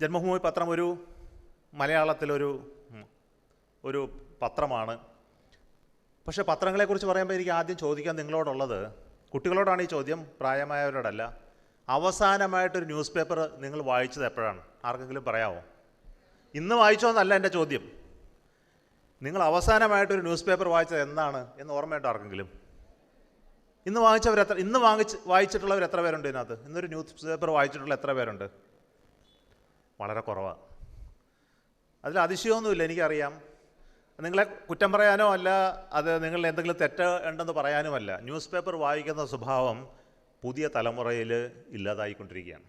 ജന്മഭൂമി പത്രം ഒരു മലയാളത്തിലൊരു ഒരു പത്രമാണ്. പക്ഷെ പത്രങ്ങളെക്കുറിച്ച് പറയുമ്പോൾ എനിക്ക് ആദ്യം ചോദിക്കാൻ നിങ്ങളോടുള്ളത് കുട്ടികളോടാണ് ഈ ചോദ്യം പ്രായമായവരോടല്ല. അവസാനമായിട്ടൊരു ന്യൂസ് പേപ്പർ നിങ്ങൾ വായിച്ചത് എപ്പോഴാണ്? ആർക്കെങ്കിലും പറയാമോ ഇന്ന് വായിച്ചോ എന്നല്ല എന്റെ ചോദ്യം. നിങ്ങൾ അവസാനമായിട്ടൊരു ന്യൂസ് പേപ്പർ വായിച്ചത് എന്താണ് എന്ന് ഓർമ്മയുണ്ടോ ആർക്കെങ്കിലും? ഇന്ന് വാങ്ങിച്ചവർ എത്ര ഇന്ന് വാങ്ങിച്ച് വായിച്ചിട്ടുള്ളവർ എത്ര പേരുണ്ട് ഇതിനകത്ത്? ഇന്നൊരു ന്യൂസ് പേപ്പർ വായിച്ചിട്ടുള്ള എത്ര പേരുണ്ട്? വളരെ കുറവാണ് അതിൽ അതിശയമൊന്നുമില്ല എനിക്കറിയാം. നിങ്ങളെ കുറ്റം പറയാനോ അല്ല അത് നിങ്ങളിൽ എന്തെങ്കിലും തെറ്റ് ഉണ്ടെന്ന് പറയാനുമല്ല. ന്യൂസ് പേപ്പർ വായിക്കുന്ന സ്വഭാവം പുതിയ തലമുറയിൽ ഇല്ലാതായിക്കൊണ്ടിരിക്കുകയാണ്.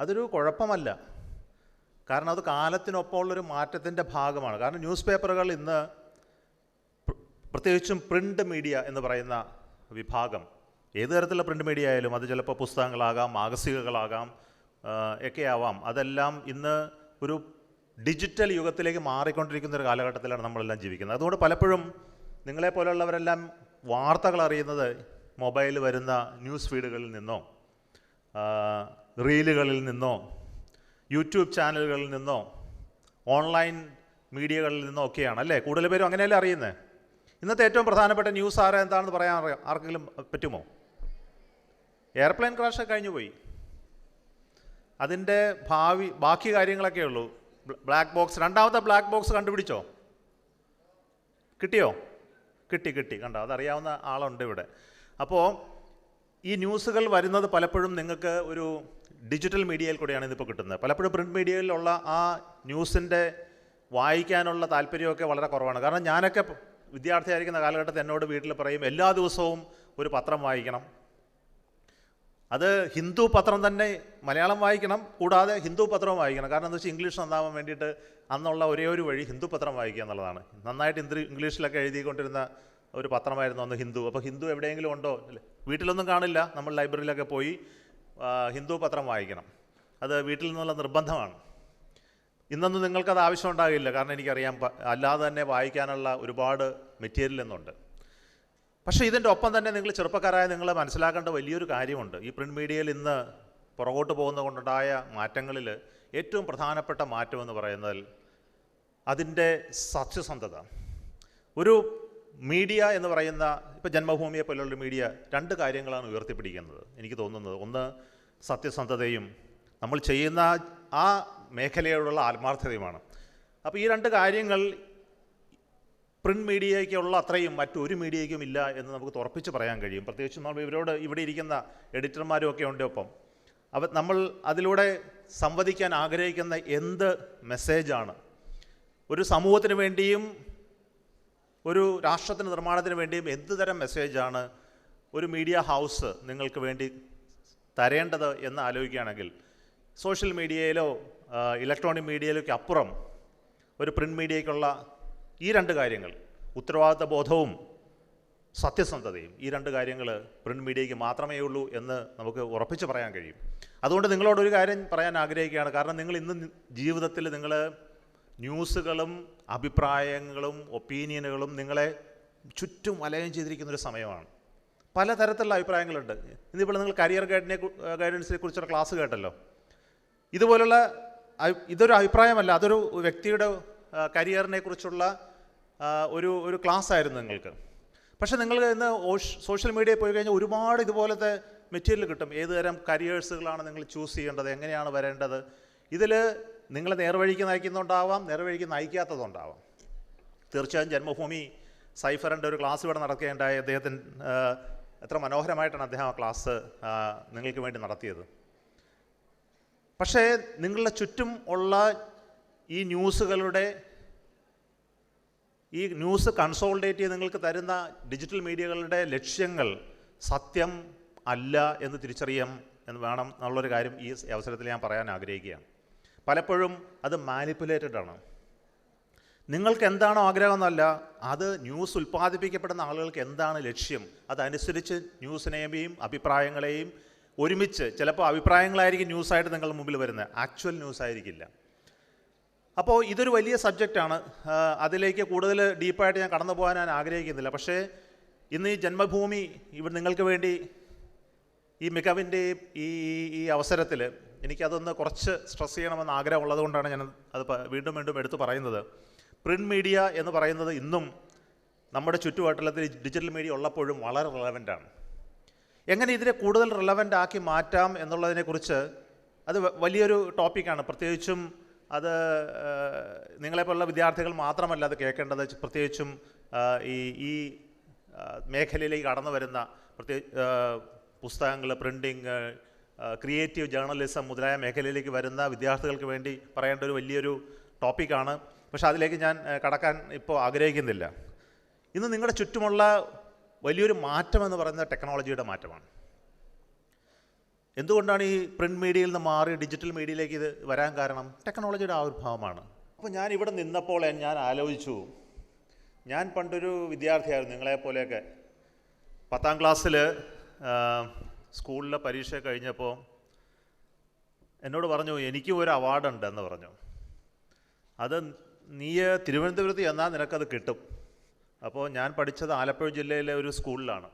അതൊരു കുഴപ്പമല്ല. കാരണം അത് കാലത്തിനൊപ്പമുള്ളൊരു മാറ്റത്തിന്റെ ഭാഗമാണ്. കാരണം ന്യൂസ് പേപ്പറുകൾ ഇന്ന് പ്ര- പ്രത്യേകിച്ചും പ്രിന്റ് മീഡിയ എന്ന് പറയുന്ന വിഭാഗം. ഏത് തരത്തിലുള്ള പ്രിന്റ് മീഡിയ ആയാലും അത് ചിലപ്പോൾ പുസ്തകങ്ങളാകാം മാഗസികകളാകാം ആ, ഒക്കെ അതെല്ലാം ഇന്ന് ഒരു ഡിജിറ്റൽ യുഗത്തിലേക്ക് മാറിക്കൊണ്ടിരിക്കുന്ന ഒരു കാലഘട്ടത്തിലാണ് നമ്മളെല്ലാം ജീവിക്കുന്നത്. അതുകൊണ്ട് പലപ്പോഴും നിങ്ങളെ പോലെയുള്ളവരെല്ലാം വാർത്തകൾ അറിയുന്നത് മൊബൈലിൽ വരുന്ന ന്യൂസ് ഫീഡുകളിൽ നിന്നോ റീലുകളിൽ നിന്നോ യൂട്യൂബ് ചാനലുകളിൽ നിന്നോ ഓൺലൈൻ മീഡിയകളിൽ നിന്നോ ഒക്കെയാണ് അല്ലേ? കൂടുതൽ പേരും അങ്ങനെയല്ലേ അറിയുന്നത് ഇന്നത്തെ ഏറ്റവും പ്രധാനപ്പെട്ട ന്യൂസ് ആരാ എന്താണെന്ന് പറയാൻ ആർക്കെങ്കിലും പറ്റുമോ? എയർപ്ലെയിൻ ക്രാഷ് കഴിഞ്ഞു പോയി അതിന്റെ ഭാവി ബാക്കി കാര്യങ്ങളൊക്കെ ഉള്ളൂ. ബ്ലാക്ക് ബോക്സ് രണ്ടാമത്തെ ബ്ലാക്ക് ബോക്സ് കണ്ടുപിടിച്ചോ? കിട്ടിയോ? കിട്ടി കിട്ടി. കണ്ടോ? അതറിയാവുന്ന ആളുണ്ട് ഇവിടെ. അപ്പോൾ ഈ ന്യൂസുകൾ വരുന്നത് പലപ്പോഴും നിങ്ങൾക്ക് ഒരു ഡിജിറ്റൽ മീഡിയയിൽ കൂടെയാണ് ഇതിപ്പോൾ കിട്ടുന്നത്. പലപ്പോഴും പ്രിന്റ് മീഡിയയിലുള്ള ആ ന്യൂസിന്റെ വായിക്കാനുള്ള താല്പര്യമൊക്കെ വളരെ കുറവാണ്. കാരണം ഞാനൊക്കെ വിദ്യാർത്ഥിയായിരിക്കുന്ന കാലഘട്ടത്തിൽ എന്നോട് വീട്ടിൽ പറയും എല്ലാ ദിവസവും ഒരു പത്രം വായിക്കണം. അത് ഹിന്ദു പത്രം തന്നെ മലയാളം വായിക്കണം കൂടാതെ ഹിന്ദു പത്രവും വായിക്കണം. കാരണം എന്താ വെച്ചാൽ ഇംഗ്ലീഷ് നന്നാവാൻ വേണ്ടിയിട്ട് അന്നുള്ള ഒരേ ഒരു വഴി ഹിന്ദു പത്രം വായിക്കുക എന്നുള്ളതാണ്. നന്നായിട്ട് ഇന്ദ്രി ഇംഗ്ലീഷിലൊക്കെ എഴുതിക്കൊണ്ടിരുന്ന ഒരു പത്രമായിരുന്നു അന്ന് ഹിന്ദു. അപ്പോൾ ഹിന്ദു എവിടെയെങ്കിലും ഉണ്ടോ? വീട്ടിലൊന്നും കാണില്ല. നമ്മൾ ലൈബ്രറിയിലൊക്കെ പോയി ഹിന്ദു പത്രം വായിക്കണം. അത് വീട്ടിൽ നിന്നുള്ള നിർബന്ധമാണ്. ഇന്നൊന്നും നിങ്ങൾക്കത് ആവശ്യം ഉണ്ടാകില്ല കാരണം എനിക്കറിയാം അല്ലാതെ തന്നെ വായിക്കാനുള്ള ഒരുപാട് മെറ്റീരിയൽ ഇന്നുണ്ട്. പക്ഷേ ഇതിന്റെ ഒപ്പം തന്നെ നിങ്ങൾ ചെറുപ്പക്കാരായ നിങ്ങൾ മനസ്സിലാക്കേണ്ട വലിയൊരു കാര്യമുണ്ട്. ഈ പ്രിന്റ് മീഡിയയിൽ ഇന്ന് പുറകോട്ട് പോകുന്ന കൊണ്ടുണ്ടായ മാറ്റങ്ങളിൽ ഏറ്റവും പ്രധാനപ്പെട്ട മാറ്റം എന്ന് പറയുന്നത് അതിന്റെ സത്യസന്ധത. ഒരു മീഡിയ എന്ന് പറയുന്ന ഇപ്പോൾ ജന്മഭൂമിയെ പോലെയുള്ള മീഡിയ രണ്ട് കാര്യങ്ങളാണ് ഉയർത്തിപ്പിടിക്കുന്നത് എനിക്ക് തോന്നുന്നത്. ഒന്ന് സത്യസന്ധതയും നമ്മൾ ചെയ്യുന്ന ആ മേഖലയോടുള്ള ആത്മാർത്ഥതയുമാണ്. അപ്പോൾ ഈ രണ്ട് കാര്യങ്ങൾ പ്രിന്റ് മീഡിയയ്ക്കുള്ള അത്രയും മറ്റൊരു മീഡിയയ്ക്കും ഇല്ല എന്ന് നമുക്ക് ഉറപ്പിച്ച് പറയാൻ കഴിയും. പ്രത്യേകിച്ച് നമ്മൾ ഇവരോട് ഇവിടെ ഇരിക്കുന്ന എഡിറ്റർമാരും ഒക്കെ ഉണ്ട് ഒപ്പം. അവ നമ്മൾ അതിലൂടെ സംവദിക്കാൻ ആഗ്രഹിക്കുന്ന എന്ത് മെസ്സേജാണ് ഒരു സമൂഹത്തിന് വേണ്ടിയും ഒരു രാഷ്ട്രത്തിന്റെ നിർമ്മാണത്തിന് വേണ്ടിയും എന്ത് തരം മെസ്സേജാണ് ഒരു മീഡിയ ഹൗസ് നിങ്ങൾക്ക് വേണ്ടി തരേണ്ടത് എന്ന് ആലോചിക്കുകയാണെങ്കിൽ സോഷ്യൽ മീഡിയയിലോ ഇലക്ട്രോണിക് മീഡിയയിലൊക്കെ അപ്പുറം ഒരു പ്രിന്റ് മീഡിയയ്ക്കുള്ള ഈ രണ്ട് കാര്യങ്ങൾ ഉത്തരവാദിത്ത ബോധവും സത്യസന്ധതയും ഈ രണ്ട് കാര്യങ്ങൾ പ്രിന്റ് മീഡിയയ്ക്ക് മാത്രമേ ഉള്ളൂ എന്ന് നമുക്ക് ഉറപ്പിച്ച് പറയാൻ കഴിയും. അതുകൊണ്ട് നിങ്ങളോടൊരു കാര്യം പറയാൻ ആഗ്രഹിക്കുകയാണ്. കാരണം നിങ്ങൾ ഇന്ന് ജീവിതത്തിൽ നിങ്ങൾ ന്യൂസുകളും അഭിപ്രായങ്ങളും ഒപ്പീനിയനുകളും നിങ്ങളെ ചുറ്റും വലയം ചെയ്തിരിക്കുന്ന ഒരു സമയമാണ്. പലതരത്തിലുള്ള അഭിപ്രായങ്ങളുണ്ട്. ഇന്നിപ്പോൾ നിങ്ങൾ കരിയർ ഗൈഡിനെ ഗൈഡൻസിനെ കുറിച്ചുള്ള ക്ലാസ് കേട്ടല്ലോ. ഇതുപോലുള്ള ഇതൊരു അഭിപ്രായമല്ല അതൊരു വ്യക്തിയുടെ കരിയറിനെ കുറിച്ചുള്ള ഒരു ഒരു ക്ലാസ് ആയിരുന്നു നിങ്ങൾക്ക്. പക്ഷേ നിങ്ങൾ ഇന്ന് സോഷ്യൽ മീഡിയയിൽ പോയി കഴിഞ്ഞാൽ ഒരുപാട് ഇതുപോലത്തെ മെറ്റീരിയൽ കിട്ടും. ഏത് തരം കരിയേഴ്സുകളാണ് നിങ്ങൾ ചൂസ് ചെയ്യേണ്ടത്? എങ്ങനെയാണ് വരേണ്ടത്? ഇതിൽ നിങ്ങളെ നേർവഴിക്ക് നയിക്കുന്നുണ്ടാവാം നേർവഴിക്ക് നയിക്കാത്തതുണ്ടാവാം. തീർച്ചയായും ജന്മഭൂമി സൈഫറിന്റെ ഒരു ക്ലാസ് ഇവിടെ നടക്കുകയുണ്ടായി. അദ്ദേഹത്തിന് എത്ര മനോഹരമായിട്ടാണ് അദ്ദേഹം ആ ക്ലാസ് നിങ്ങൾക്ക് വേണ്ടി നടത്തിയത്. പക്ഷേ നിങ്ങളുടെ ചുറ്റും ഉള്ള ഈ ന്യൂസുകളുടെ ഈ ന്യൂസ് കൺസോൾഡേറ്റ് ചെയ്ത് നിങ്ങൾക്ക് തരുന്ന ഡിജിറ്റൽ മീഡിയകളുടെ ലക്ഷ്യങ്ങൾ സത്യം അല്ല എന്ന് തിരിച്ചറിയാം എന്ന് വേണം എന്നുള്ളൊരു കാര്യം ഈ അവസരത്തിൽ ഞാൻ പറയാൻ ആഗ്രഹിക്കുകയാണ്. പലപ്പോഴും അത് മാനിപ്പുലേറ്റഡ് ആണ്. നിങ്ങൾക്ക് എന്താണോ ആഗ്രഹം എന്നല്ല അത് ന്യൂസ് ഉൽപ്പാദിപ്പിക്കപ്പെടുന്ന ആളുകൾക്ക് എന്താണ് ലക്ഷ്യം അതനുസരിച്ച് ന്യൂസിനെയും അഭിപ്രായങ്ങളെയും ഒരുമിച്ച് ചിലപ്പോൾ അഭിപ്രായങ്ങളായിരിക്കും ന്യൂസായിട്ട് നിങ്ങളുടെ മുമ്പിൽ വരുന്നത് ആക്ച്വൽ ന്യൂസ് ആയിരിക്കില്ല അപ്പോൾ ഇതൊരു വലിയ സബ്ജക്റ്റാണ് അതിലേക്ക് കൂടുതൽ ഡീപ്പായിട്ട് ഞാൻ കടന്നു പോകാൻ ഞാൻ ആഗ്രഹിക്കുന്നില്ല. പക്ഷേ ഇന്ന് ഈ ജന്മഭൂമി ഇവർ നിങ്ങൾക്ക് വേണ്ടി ഈ മികവിന്റെ ഈ ഈ- അവസരത്തിൽ എനിക്കതൊന്ന് കുറച്ച് സ്ട്രെസ് ചെയ്യണമെന്ന് ആഗ്രഹമുള്ളത് കൊണ്ടാണ് ഞാൻ അത് വീണ്ടും വീണ്ടും എടുത്തു പറയുന്നത്. പ്രിന്റ് മീഡിയ എന്ന് പറയുന്നത് ഇന്നും നമ്മുടെ ചുറ്റുവട്ടത്തിൽ ഡിജിറ്റൽ മീഡിയ ഉള്ളപ്പോഴും വളരെ റിലവന്റാണ് എങ്ങനെ ഇതിനെ കൂടുതൽ റിലവന്റ് ആക്കി മാറ്റാം എന്നുള്ളതിനെക്കുറിച്ച് അത് വലിയൊരു ടോപ്പിക്കാണ് പ്രത്യേകിച്ചും അത് നിങ്ങളെപ്പോലുള്ള വിദ്യാർത്ഥികൾ മാത്രമല്ല അത് കേൾക്കേണ്ടത്. പ്രത്യേകിച്ചും ഈ ഈ മേഖലയിലേക്ക് കടന്നു വരുന്ന പ്രത്യേക പുസ്തകങ്ങൾ പ്രിന്റിങ് ക്രിയേറ്റീവ് ജേർണലിസം മുതലായ മേഖലയിലേക്ക് വരുന്ന വിദ്യാർത്ഥികൾക്ക് വേണ്ടി പറയേണ്ട ഒരു വലിയൊരു ടോപ്പിക്കാണ്. പക്ഷേ അതിലേക്ക് ഞാൻ കടക്കാൻ ഇപ്പോൾ ആഗ്രഹിക്കുന്നില്ല. ഇന്ന് നിങ്ങളുടെ ചുറ്റുമുള്ള വലിയൊരു മാറ്റം എന്ന് പറയുന്നത് ടെക്നോളജിയുടെ മാറ്റമാണ്. എന്തുകൊണ്ടാണ് ഈ പ്രിന്റ് മീഡിയയിൽ നിന്ന് മാറി ഡിജിറ്റൽ മീഡിയയിലേക്ക് ഇത് വരാൻ കാരണം? ടെക്നോളജിയുടെ ആവിർഭാവമാണ് അപ്പോൾ ഞാൻ ഇവിടെ നിന്നപ്പോൾ ഞാൻ ആലോചിച്ചു. ഞാൻ പണ്ടൊരു വിദ്യാർത്ഥിയായിരുന്നു നിങ്ങളെപ്പോലെയൊക്കെ പത്താം ക്ലാസ്സിൽ സ്കൂളിലെ പരീക്ഷ കഴിഞ്ഞപ്പോൾ എന്നോട് പറഞ്ഞു എനിക്കും ഒരു അവാർഡുണ്ട് എന്ന് പറഞ്ഞു. അത് നീ തിരുവനന്തപുരത്ത് ചെന്നാൽ നിനക്കത് കിട്ടും. അപ്പോൾ ഞാൻ പഠിച്ചത് ആലപ്പുഴ ജില്ലയിലെ ഒരു സ്കൂളിലാണ്.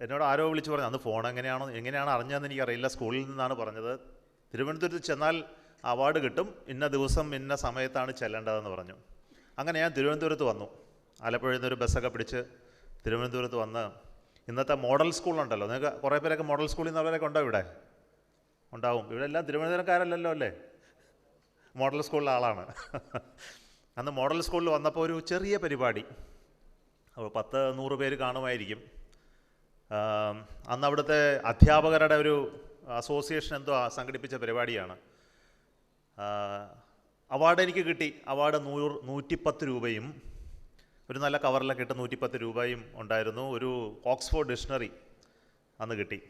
എന്നോട് ആരോ വിളിച്ച് പറഞ്ഞു അന്ന് ഫോൺ എങ്ങനെയാണോ എങ്ങനെയാണ് അറിഞ്ഞതെന്ന് എനിക്കറിയില്ല സ്കൂളിൽ നിന്നാണ് പറഞ്ഞത്. തിരുവനന്തപുരത്ത് ചെന്നാൽ അവാർഡ് കിട്ടും ഇന്ന ദിവസം ഇന്ന സമയത്താണ് ചെല്ലേണ്ടതെന്ന് പറഞ്ഞു. അങ്ങനെ ഞാൻ തിരുവനന്തപുരത്ത് വന്നു. ആലപ്പുഴയിൽ നിന്നൊരു ബസ്സൊക്കെ പിടിച്ച് തിരുവനന്തപുരത്ത് വന്ന് ഇന്നത്തെ മോഡൽ സ്കൂളുണ്ടല്ലോ നിങ്ങൾക്ക് കുറേ പേരൊക്കെ മോഡൽ സ്കൂളിൽ നിന്നുള്ളവരൊക്കെ ഉണ്ടോ ഇവിടെ? ഉണ്ടാവും. ഇവിടെ എല്ലാം തിരുവനന്തപുരക്കാരല്ലല്ലോ അല്ലേ? മോഡൽ സ്കൂളിലെ ആളാണ്. അന്ന് മോഡൽ സ്കൂളിൽ വന്നപ്പോൾ ഒരു ചെറിയ പരിപാടി. അപ്പോൾ പത്ത് നൂറ് പേര് കാണുമായിരിക്കും. അന്ന് അവിടുത്തെ അധ്യാപകരുടെ ഒരു അസോസിയേഷൻ എന്തോ സംഘടിപ്പിച്ച പരിപാടിയാണ്. അവാർഡ് എനിക്ക് കിട്ടി. അവാർഡ് നൂറ് നൂറ്റിപ്പത്ത് രൂപയും ഒരു നല്ല കവറിലൊക്കെ ഇട്ട് നൂറ്റിപ്പത്ത് രൂപയും ഉണ്ടായിരുന്നു. ഒരു ഓക്സ്ഫോർഡ് ഡിക്ഷണറി അന്ന് കിട്ടി.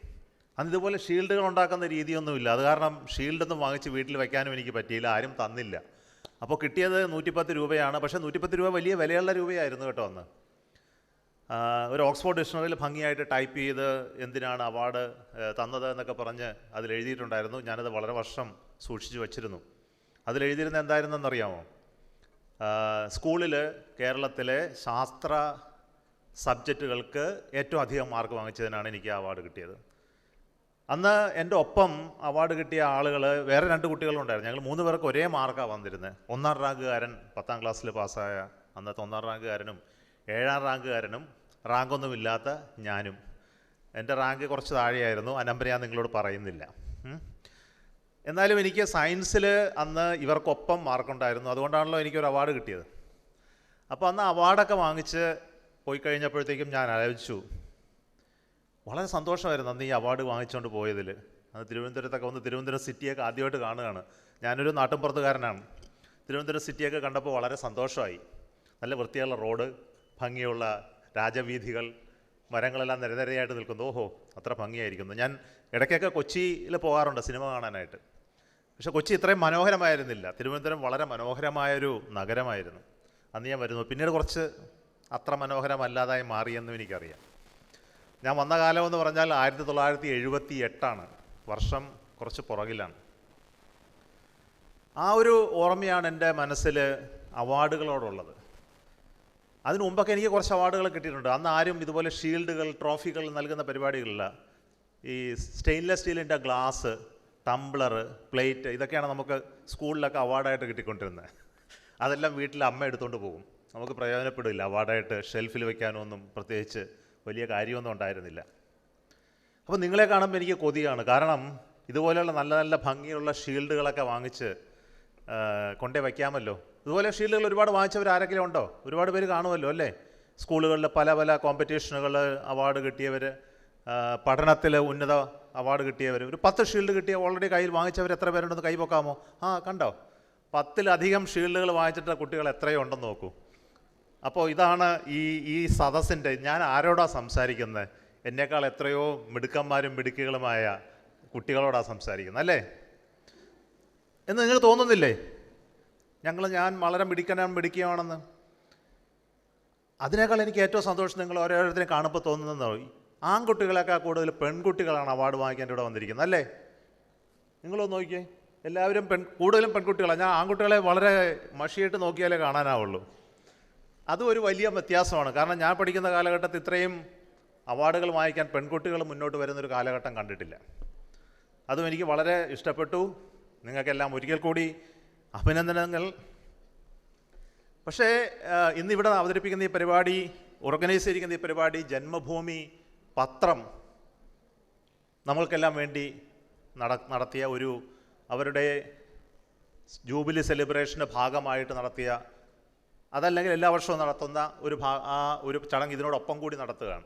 അന്ന് ഇതുപോലെ ഷീൽഡുകൾ ഉണ്ടാക്കുന്ന രീതിയൊന്നുമില്ല. അത് കാരണം ഷീൽഡൊന്നും വാങ്ങിച്ച് വീട്ടിൽ വയ്ക്കാനും എനിക്ക് പറ്റിയില്ല. ആരും തന്നില്ല. അപ്പോൾ കിട്ടിയത് നൂറ്റിപ്പത്ത് രൂപയാണ്. പക്ഷേ നൂറ്റിപ്പത്ത് രൂപ വലിയ വിലയുള്ള രൂപയായിരുന്നു കേട്ടോ അന്ന്. ഒരു ഓക്സ്ഫോർഡ് ഡിക്ഷണറിയിൽ ഭംഗിയായിട്ട് ടൈപ്പ് ചെയ്ത് എന്തിനാണ് അവാർഡ് തന്നത് എന്നൊക്കെ പറഞ്ഞ് അതിൽ എഴുതിയിട്ടുണ്ടായിരുന്നു. ഞാനത് വളരെ വർഷം സൂക്ഷിച്ചു വച്ചിരുന്നു. അതിൽ എഴുതിയിരുന്ന എന്തായിരുന്നെന്നറിയാമോ സ്കൂളിൽ കേരളത്തിലെ ശാസ്ത്ര സബ്ജക്റ്റുകൾക്ക് ഏറ്റവും അധികം മാർക്ക് വാങ്ങിച്ചതിനാണ് എനിക്ക് അവാർഡ് കിട്ടിയത്. അന്ന് എന്റെ ഒപ്പം അവാർഡ് കിട്ടിയ ആളുകൾ വേറെ രണ്ട് കുട്ടികളുണ്ടായിരുന്നു ഞങ്ങൾ മൂന്ന് പേർക്ക് ഒരേ മാർക്കാണ് വന്നിരുന്നത്. ഒന്നാം റാങ്കുകാരൻ പത്താം ക്ലാസ്സിൽ പാസ്സായ അന്നത്തെ ഒന്നാം റാങ്കുകാരനും ഏഴാം റാങ്കുകാരനും റാങ്കൊന്നുമില്ലാത്ത ഞാനും. എന്റെ റാങ്ക് കുറച്ച് താഴെയായിരുന്നു. ആ നമ്പർ ഞാൻ നിങ്ങളോട് പറയുന്നില്ല. എന്നാലും എനിക്ക് സയൻസിൽ അന്ന് ഇവർക്കൊപ്പം മാർക്കുണ്ടായിരുന്നു. അതുകൊണ്ടാണല്ലോ എനിക്കൊരു അവാർഡ് കിട്ടിയത്. അപ്പോൾ അന്ന് അവാർഡൊക്കെ വാങ്ങിച്ച് പോയി കഴിഞ്ഞപ്പോഴത്തേക്കും ഞാൻ ആലോചിച്ചു വളരെ സന്തോഷമായിരുന്നു അന്ന് ഈ അവാർഡ് വാങ്ങിച്ചുകൊണ്ട് പോയതിൽ. അന്ന് തിരുവനന്തപുരത്തൊക്കെ വന്ന് തിരുവനന്തപുരം സിറ്റിയൊക്കെ ആദ്യമായിട്ട് കാണുകയാണ്. ഞാനൊരു നാട്ടിൻപുറത്തുകാരനാണ്. തിരുവനന്തപുരം സിറ്റിയൊക്കെ കണ്ടപ്പോൾ വളരെ സന്തോഷമായി. നല്ല വൃത്തിയുള്ള റോഡ് ഭംഗിയുള്ള രാജവീഥികൾ മരങ്ങളെല്ലാം നിരനിരയായിട്ട് നിൽക്കുന്നു. ഓഹോ അത്ര ഭംഗിയായിരിക്കുന്നു. ഞാൻ ഇടയ്ക്കൊക്കെ കൊച്ചിയിൽ പോകാറുണ്ട് സിനിമ കാണാനായിട്ട്. പക്ഷേ കൊച്ചി ഇത്രയും മനോഹരമായിരുന്നില്ല. തിരുവനന്തപുരം വളരെ മനോഹരമായൊരു നഗരമായിരുന്നു. അന്ന് ഞാൻ വരുന്നു. പിന്നീട് കുറച്ച് അത്ര മനോഹരമല്ലാതായി മാറിയെന്നും എനിക്കറിയാം. ഞാൻ വന്ന കാലം എന്ന് പറഞ്ഞാൽ ആയിരത്തി തൊള്ളായിരത്തി എഴുപത്തി എട്ടാണ് വർഷം കുറച്ച് പുറകിലാണ്. ആ ഒരു ഓർമ്മയാണ് എന്റെ മനസ്സിൽ അവാർഡുകളോടുള്ളത്. അതിനു മുമ്പൊക്കെ എനിക്ക് കുറച്ച് അവാർഡുകൾ കിട്ടിയിട്ടുണ്ട്. അന്ന് ആരും ഇതുപോലെ ഷീൽഡുകൾ ട്രോഫികൾ നൽകുന്ന പരിപാടികളില്ല. ഈ സ്റ്റെയിൻലെസ് സ്റ്റീലിന്റെ ഗ്ലാസ് ടംബ്ലർ പ്ലേറ്റ് ഇതൊക്കെയാണ് നമുക്ക് സ്കൂളിലൊക്കെ അവാർഡായിട്ട് കിട്ടിക്കൊണ്ടിരുന്നത്. അതെല്ലാം വീട്ടിൽ അമ്മ എടുത്തുകൊണ്ട് പോകും. നമുക്ക് പ്രയോജനപ്പെടില്ല. അവാർഡായിട്ട് ഷെൽഫിൽ വെക്കാനോ ഒന്നും പ്രത്യേകിച്ച് വലിയ കാര്യമൊന്നും ഉണ്ടായിരുന്നില്ല. അപ്പോൾ നിങ്ങളെ കാണുമ്പോൾ എനിക്ക് കൊതിയാണ്. കാരണം ഇതുപോലെയുള്ള നല്ല നല്ല ഭംഗിയുള്ള ഷീൽഡുകളൊക്കെ വാങ്ങിച്ച് കൊണ്ടേ വയ്ക്കാമല്ലോ. ഇതുപോലെ ഷീൽഡുകൾ ഒരുപാട് വാങ്ങിച്ചവർ ആരെങ്കിലും ഉണ്ടോ? ഒരുപാട് പേര് കാണുമല്ലോ അല്ലേ? സ്കൂളുകളിൽ പല പല കോമ്പറ്റീഷനുകൾ അവാർഡ് കിട്ടിയവർ പഠനത്തിൽ ഉന്നത അവാർഡ് കിട്ടിയവർ ഒരു പത്ത് ഷീൽഡ് കിട്ടിയ ഓൾറെഡി കയ്യിൽ വാങ്ങിച്ചവർ എത്ര പേരുണ്ടെന്ന് കൈ പൊക്കാമോ? ആ കണ്ടോ? പത്തിലധികം ഷീൽഡുകൾ വാങ്ങിച്ചിട്ട് കുട്ടികൾ എത്രയോ ഉണ്ടെന്ന് നോക്കൂ. അപ്പോൾ ഇതാണ് ഈ ഈ സദസ്സിന്റെ ഞാൻ ആരോടാ സംസാരിക്കുന്നത് എന്നേക്കാൾ എത്രയോ മിടുക്കന്മാരും മിടുക്കികളുമായ കുട്ടികളോടാണ് സംസാരിക്കുന്നത് അല്ലേ? എന്ന് നിങ്ങൾക്ക് തോന്നുന്നില്ലേ? ഞങ്ങൾ ഞാൻ വളരെ മിടിക്കണം മിടിക്കുകയാണെന്ന് അതിനേക്കാൾ എനിക്ക് ഏറ്റവും സന്തോഷം നിങ്ങൾ ഓരോരുത്തരെ കാണുമ്പോൾ തോന്നുന്നതോ ആൺകുട്ടികളെക്കാൾ കൂടുതൽ പെൺകുട്ടികളാണ് അവാർഡ് വാങ്ങിക്കാൻ ഇവിടെ വന്നിരിക്കുന്നത് അല്ലേ? നിങ്ങളൊന്ന് നോക്കിയേ. എല്ലാവരും പെൺ കൂടുതലും പെൺകുട്ടികളാണ്. ഞാൻ ആൺകുട്ടികളെ വളരെ മഷിയായിട്ട് നോക്കിയാലേ കാണാനാവുള്ളൂ. അതും ഒരു വലിയ വ്യത്യാസമാണ്. കാരണം ഞാൻ പഠിക്കുന്ന കാലഘട്ടത്തിൽ ഇത്രയും അവാർഡുകൾ വാങ്ങിക്കാൻ പെൺകുട്ടികൾ മുന്നോട്ട് വരുന്നൊരു കാലഘട്ടം കണ്ടിട്ടില്ല. അതും എനിക്ക് വളരെ ഇഷ്ടപ്പെട്ടു. നിങ്ങൾക്കെല്ലാം ഒരിക്കൽ കൂടി അഭിനന്ദനങ്ങൾ. പക്ഷേ ഇന്ന് ഇന്നിവിടെ അവതരിപ്പിക്കുന്ന ഈ പരിപാടി ഓർഗനൈസ് ചെയ്തിരിക്കുന്ന ഈ പരിപാടി ജന്മഭൂമി പത്രം നമ്മൾക്കെല്ലാം വേണ്ടി നട നടത്തിയ ഒരു അവരുടെ ജൂബിലി സെലിബ്രേഷന്റെ ഭാഗമായിട്ട് നടത്തിയ അതല്ലെങ്കിൽ എല്ലാ വർഷവും നടത്തുന്ന ഒരു ഭാ ആ ഒരു ചടങ്ങ് ഇതിനോടൊപ്പം കൂടി നടത്തുകയാണ്.